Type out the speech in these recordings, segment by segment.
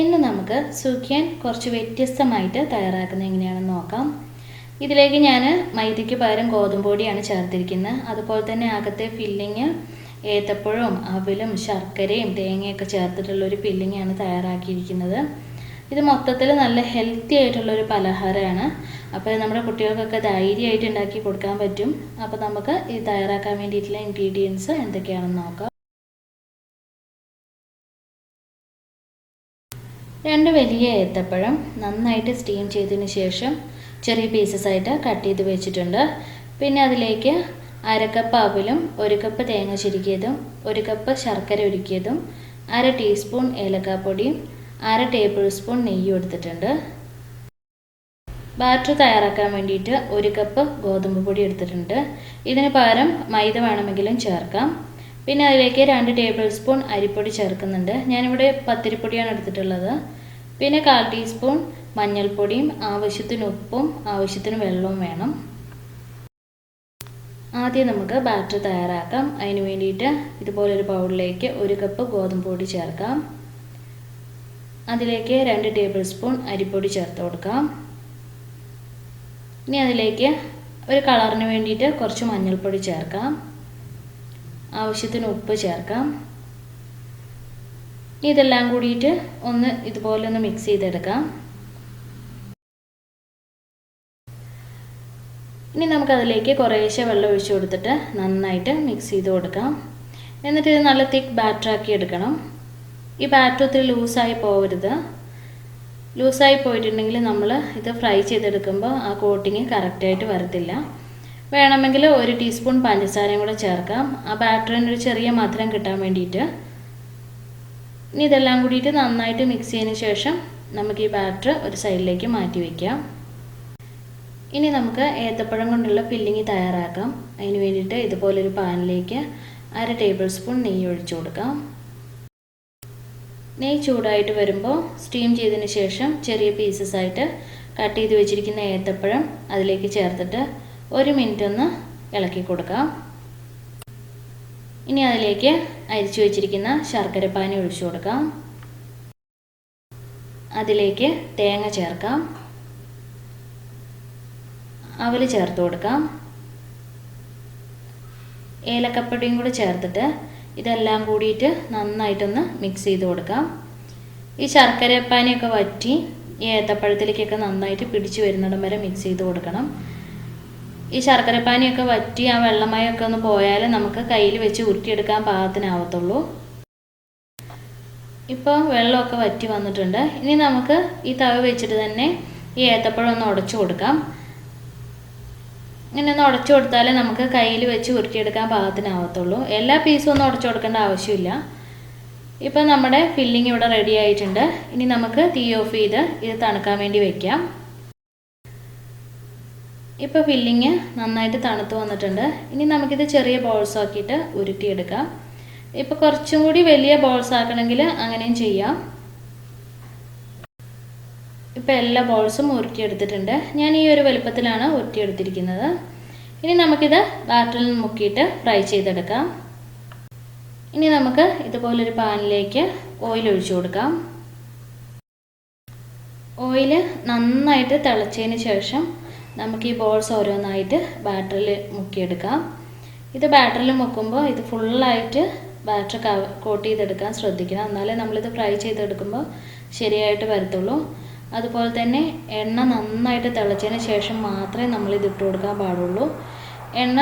ഇന്ന് നമുക്ക് സുഖിയൻ കുറച്ച് വ്യത്യസ്തമായിട്ട് തയ്യാറാക്കുന്നത് എങ്ങനെയാണെന്ന് നോക്കാം. ഇതിലേക്ക് ഞാൻ മൈദയ്ക്ക് പകരം ഗോതമ്പ് പൊടിയാണ് ചേർത്തിരിക്കുന്നത്. അതുപോലെ തന്നെ അകത്തെ ഫില്ലിങ് ഏത്തപ്പഴവും അവലും ശർക്കരയും തേങ്ങയൊക്കെ ചേർത്തിട്ടുള്ള ഒരു ഫില്ലിങ്ങാണ് തയ്യാറാക്കിയിരിക്കുന്നത്. ഇത് മൊത്തത്തിൽ നല്ല ഹെൽത്തി ആയിട്ടുള്ളൊരു പലഹാരമാണ്. അപ്പോൾ നമ്മുടെ കുട്ടികൾക്കൊക്കെ ധൈര്യമായിട്ട് ഉണ്ടാക്കി കൊടുക്കാൻ പറ്റും. അപ്പോൾ നമുക്ക് ഇത് തയ്യാറാക്കാൻ വേണ്ടിയിട്ടുള്ള ഇൻഗ്രീഡിയൻസ് എന്തൊക്കെയാണെന്ന് നോക്കാം. രണ്ട് വലിയ ഏത്തപ്പഴം നന്നായിട്ട് സ്റ്റീം ചെയ്തതിന് ശേഷം ചെറിയ പീസസ് ആയിട്ട് കട്ട് ചെയ്ത് വെച്ചിട്ടുണ്ട്. പിന്നെ അതിലേക്ക് അരക്കപ്പ് കപ്പ് അവലും ഒരു കപ്പ് തേങ്ങ ചുരുക്കിയതും ഒരു കപ്പ് ശർക്കര ഉരുക്കിയതും അര ടീസ്പൂൺ ഏലക്കാപ്പൊടിയും അര ടേബിൾ സ്പൂൺ നെയ്യും എടുത്തിട്ടുണ്ട്. ബാറ്റർ തയ്യാറാക്കാൻ വേണ്ടിയിട്ട് ഒരു കപ്പ് ഗോതമ്പ് പൊടി എടുത്തിട്ടുണ്ട്. ഇതിന് പകരം മൈദ വേണമെങ്കിലും ചേർക്കാം. പിന്നെ അതിലേക്ക് രണ്ട് ടേബിൾ സ്പൂൺ അരിപ്പൊടി ചേർക്കുന്നുണ്ട്. ഞാനിവിടെ പത്തിരിപ്പൊടിയാണ് എടുത്തിട്ടുള്ളത്. പിന്നെ കാൽ ടീസ്പൂൺ മഞ്ഞൾപ്പൊടിയും ആവശ്യത്തിന് ഉപ്പും ആവശ്യത്തിന് വെള്ളവും വേണം. ആദ്യം നമുക്ക് ബാറ്റർ തയ്യാറാക്കാം. അതിന് വേണ്ടിയിട്ട് ഇതുപോലൊരു ബൗളിലേക്ക് ഒരു കപ്പ് ഗോതമ്പ് പൊടി ചേർക്കാം. അതിലേക്ക് രണ്ട് ടേബിൾ സ്പൂൺ അരിപ്പൊടി ചേർത്ത് കൊടുക്കാം. ഇനി അതിലേക്ക് ഒരു കളറിന് വേണ്ടിയിട്ട് കുറച്ച് മഞ്ഞൾപ്പൊടി ചേർക്കാം. ആവശ്യത്തിന് ഉപ്പ് ചേർക്കാം. ഇതെല്ലാം കൂടിയിട്ട് ഒന്ന് ഇതുപോലെ ഒന്ന് മിക്സ് ചെയ്തെടുക്കാം. ഇനി നമുക്കതിലേക്ക് കുറേശ്ശെ വെള്ളം ഒഴിച്ചു കൊടുത്തിട്ട് നന്നായിട്ട് മിക്സ് ചെയ്ത് കൊടുക്കാം. എന്നിട്ട് ഇത് നല്ല തിക്ക് ബാറ്ററാക്കി എടുക്കണം. ഈ ബാറ്റർ ഒത്തിരി ലൂസായി പോകരുത് ലൂസായി പോയിട്ടുണ്ടെങ്കിൽ നമ്മൾ ഇത് ഫ്രൈ ചെയ്തെടുക്കുമ്പോൾ ആ കോട്ടിങ് കറക്റ്റായിട്ട് വരത്തില്ല. വേണമെങ്കിൽ ഒരു ടീസ്പൂൺ പഞ്ചസാരയും കൂടെ ചേർക്കാം. ആ ബാറ്ററിന് ഒരു ചെറിയ മധുരം കിട്ടാൻ വേണ്ടിയിട്ട്. ഇനി ഇതെല്ലാം കൂടിയിട്ട് നന്നായിട്ട് മിക്സ് ചെയ്തതിന് ശേഷം നമുക്ക് ഈ ബാറ്റർ ഒരു സൈഡിലേക്ക് മാറ്റി വയ്ക്കാം ഇനി നമുക്ക് ഏത്തപ്പഴം കൊണ്ടുള്ള ഫില്ലിങ് തയ്യാറാക്കാം. അതിന് വേണ്ടിയിട്ട് ഇതുപോലൊരു പാനിലേക്ക് അര ടേബിൾ സ്പൂൺ നെയ്യ് ഒഴിച്ചു കൊടുക്കാം. നെയ്യ് ചൂടായിട്ട് വരുമ്പോൾ സ്റ്റീം ചെയ്തതിന് ശേഷം ചെറിയ പീസസ് ആയിട്ട് കട്ട് ചെയ്ത് വെച്ചിരിക്കുന്ന ഏത്തപ്പഴം അതിലേക്ക് ചേർത്തിട്ട് ഒരു മിനിറ്റ് ഒന്ന് ഇളക്കി കൊടുക്കാം. ഇനി അതിലേക്ക് അരിച്ചു വെച്ചിരിക്കുന്ന ശർക്കരപ്പാനി ഒഴിച്ചു കൊടുക്കാം. അതിലേക്ക് തേങ്ങ ചേർക്കാം. അവൽ ചേർത്ത് കൊടുക്കാം. ഏലക്കപ്പൊടിയും കൂടി ചേർത്തിട്ട് ഇതെല്ലാം കൂടിയിട്ട് നന്നായിട്ടൊന്ന് മിക്സ് ചെയ്ത് കൊടുക്കാം. ഈ ശർക്കരപ്പാനിയൊക്കെ വറ്റി ഈ ഏത്തപ്പഴത്തിലേക്കൊക്കെ നന്നായിട്ട് പിടിച്ചു വരുന്നിടം വരെ മിക്സ് ചെയ്ത് കൊടുക്കണം. ഈ ശർക്കരപ്പാനിയൊക്കെ വറ്റി ആ വെള്ളമയൊക്കെ ഒന്ന് പോയാൽ നമുക്ക് കയ്യിൽ വെച്ച് ഉരുട്ടിയെടുക്കാൻ പാകത്തിനാവത്തുള്ളൂ. ഇപ്പോൾ വെള്ളമൊക്കെ വറ്റി വന്നിട്ടുണ്ട്. ഇനി നമുക്ക് ഈ തവ വെച്ചിട്ട് തന്നെ ഈ ഏത്തപ്പഴം ഒന്ന് ഉടച്ചു കൊടുക്കാം. ഇങ്ങനെ ഒന്ന് ഉടച്ചു കൊടുത്താലേ നമുക്ക് കയ്യിൽ വെച്ച് ഉരുട്ടിയെടുക്കാൻ പാകത്തിനാവത്തുള്ളൂ. എല്ലാ പീസും ഒന്നും ഉടച്ചു കൊടുക്കേണ്ട ആവശ്യമില്ല. ഇപ്പം നമ്മുടെ ഫില്ലിംഗ് ഇവിടെ റെഡി ആയിട്ടുണ്ട്. ഇനി നമുക്ക് തീ ഓഫ് ചെയ്ത് ഇത് തണുക്കാൻ വേണ്ടി വെക്കാം. ഇപ്പോൾ ഫില്ലിങ് നന്നായിട്ട് തണുത്ത് വന്നിട്ടുണ്ട്. ഇനി നമുക്കിത് ചെറിയ ബോൾസ് ആക്കിയിട്ട് ഉരുട്ടിയെടുക്കാം. ഇപ്പോൾ കുറച്ചും കൂടി വലിയ ബോൾസ് ആക്കണമെങ്കിൽ അങ്ങനെയും ചെയ്യാം. ഇപ്പോൾ എല്ലാ ബോൾസും ഉരുട്ടിയെടുത്തിട്ടുണ്ട്. ഞാൻ ഈ ഒരു വലുപ്പത്തിലാണ് ഉരുട്ടിയെടുത്തിരിക്കുന്നത്. ഇനി നമുക്കിത് ബാറ്ററിൽ മുക്കിയിട്ട് ഫ്രൈ ചെയ്തെടുക്കാം. ഇനി നമുക്ക് ഇതുപോലൊരു പാനിലേക്ക് ഓയിൽ ഒഴിച്ചു കൊടുക്കാം. ഓയിൽ നന്നായിട്ട് തിളച്ചതിന് ശേഷം നമുക്ക് ഈ ബോൾസ് ഓരോന്നായിട്ട് ബാറ്ററിൽ മുക്കിയെടുക്കാം. ഇത് ബാറ്ററിൽ മുക്കുമ്പോൾ ഇത് ഫുള്ളായിട്ട് ബാറ്ററി കോട്ട് ചെയ്തെടുക്കാൻ ശ്രദ്ധിക്കണം. എന്നാലേ നമ്മളിത് ഫ്രൈ ചെയ്തെടുക്കുമ്പോൾ ശരിയായിട്ട് വരത്തുള്ളൂ. അതുപോലെ തന്നെ എണ്ണ നന്നായിട്ട് തിളച്ചതിന് ശേഷം മാത്രമേ നമ്മൾ ഇത് ഇട്ട് കൊടുക്കാൻ പാടുള്ളൂ. എണ്ണ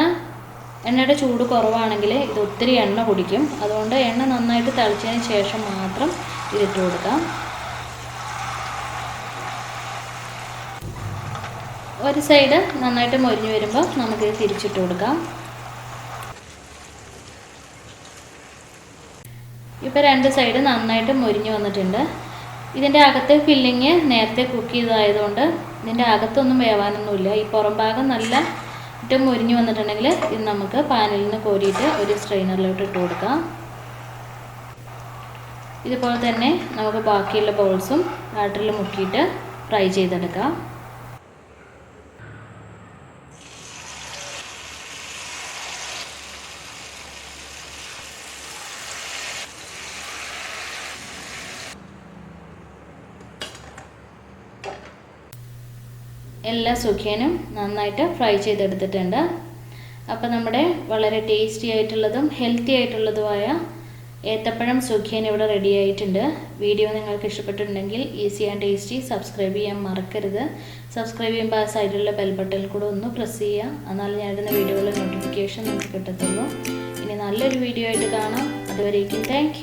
എണ്ണയുടെ ചൂട് കുറവാണെങ്കിൽ ഇത് ഒത്തിരി എണ്ണ കുടിക്കും. അതുകൊണ്ട് എണ്ണ നന്നായിട്ട് തിളച്ചതിന് ശേഷം മാത്രം ഇതിട്ട് കൊടുക്കാം. ഒരു സൈഡ് നന്നായിട്ട് മൊരിഞ്ഞു വരുമ്പോൾ നമുക്ക് തിരിച്ചിട്ട് കൊടുക്കാം. ഇപ്പോൾ രണ്ട് സൈഡ് നന്നായിട്ട് മൊരിഞ്ഞു വന്നിട്ടുണ്ട്. ഇതിന്റെ അകത്തെ ഫില്ലിങ് നേരത്തെ കുക്ക് ചെയ്തതായതുകൊണ്ട് ഇതിന്റെ അകത്തൊന്നും വേവാനൊന്നുമില്ല. ഈ പുറം ഭാഗം നല്ല ഇട്ട് മുരിഞ്ഞ് വന്നിട്ടുണ്ടെങ്കിൽ ഇത് നമുക്ക് പാനലിൽ നിന്ന് കോരിയിട്ട് ഒരു സ്ട്രെയിനറിലോട്ട് ഇട്ട് കൊടുക്കാം. ഇതുപോലെ തന്നെ നമുക്ക് ബാക്കിയുള്ള ബോൾസും ബാറ്ററിൽ മുക്കിയിട്ട് ഫ്രൈ ചെയ്തെടുക്കാം. എല്ലാ സുഖേനും നന്നായിട്ട് ഫ്രൈ ചെയ്തെടുത്തിട്ടുണ്ട്. അപ്പോൾ നമ്മുടെ വളരെ ടേസ്റ്റി ആയിട്ടുള്ളതും ഹെൽത്തി ആയിട്ടുള്ളതുമായ ഏത്തപ്പഴം സുഖിയൻ ഇവിടെ റെഡി ആയിട്ടുണ്ട്. വീഡിയോ നിങ്ങൾക്ക് ഇഷ്ടപ്പെട്ടിട്ടുണ്ടെങ്കിൽ ഈസി ആൻഡ് ടേസ്റ്റി സബ്സ്ക്രൈബ് ചെയ്യാൻ മറക്കരുത്. സബ്സ്ക്രൈബ് ചെയ്യുമ്പോൾ ആ സൈഡിലുള്ള ബെൽ ബട്ടൺ കൂടെ ഒന്ന് പ്രസ് ചെയ്യുക. എന്നാലും ഞാനിടുന്ന വീഡിയോകളുടെ നോട്ടിഫിക്കേഷൻ നിങ്ങൾക്ക് കിട്ടത്തുള്ളൂ. ഇനി നല്ലൊരു വീഡിയോ ആയിട്ട് കാണാം. അതുവരേക്കും താങ്ക്